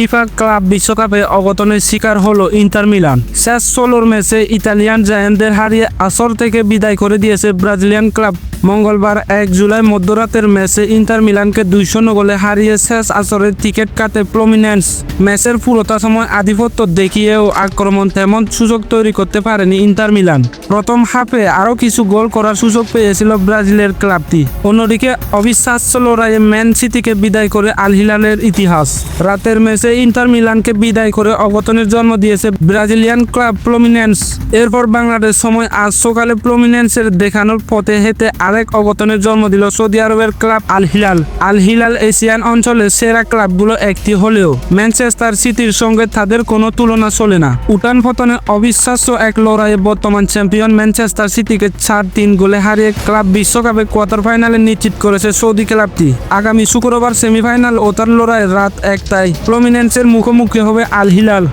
FIFA club বিশ্বকাপে অবতনের শিকার হলো ইন্টার মিলান। শেষ ষোলোর ম্যাচে ইতালিয়ান জায়ান্টদের হারিয়ে আসর থেকে বিদায় করে দিয়েছে ব্রাজিলিয়ান ক্লাব। মঙ্গলবার এক জুলাই মধ্যরাতের ম্যাচে ইন্টার মিলানকে দুই শূন্য গোলে হারিয়ে শেষ আসরের টিকিট কাটে প্রমিনেন্স। ম্যাচের পুরোটা সময় আধিপত্য দেখিয়েও আক্রমণ তেমন সুযোগ তৈরি করতে পারেনি ইন্টার মিলান। প্রথম হাফে আরও কিছু গোল করার সুযোগ পেয়েছিল ব্রাজিলের ক্লাবটি। অন্যদিকে অবিশ্বাস্য লড়াইয়ে ম্যান সিটিকে বিদায় করে আল হিলালের ইতিহাস। রাতের ম্যাচে ইন্টার মিলানকে বিদায় করে অবতনের জন্ম দিয়েছে ব্রাজিলিয়ান ক্লাব প্রমিনেন্স এরপর বাংলাদেশ সময় আজ সকালে প্রমিনেন্সের দেখানোর পথে হেঁটে আরেক অবতনের জন্ম দিল সৌদি আরবের club Al Hilal. Al Hilal Asian অঞ্চলের সেরা ক্লাবগুলো একটি হলেও ম্যানচেস্টার সিটির সঙ্গে তাদের কোনো তুলনা চলে না। উঠান পতনে অবিশ্বাস্য এক লড়াইয়ে বর্তমান চ্যাম্পিয়ন ম্যানচেস্টার সিটিকে চার তিন গোলে হারিয়ে ক্লাব বিশ্বকাপে কোয়ার্টার ফাইনালে নিশ্চিত করেছে সৌদি ক্লাবটি। আগামী শুক্রবার সেমিফাইনাল ও তার লড়াই রাত একটায়। প্রমিনেন্সের মুখোমুখি হবে আল হিলাল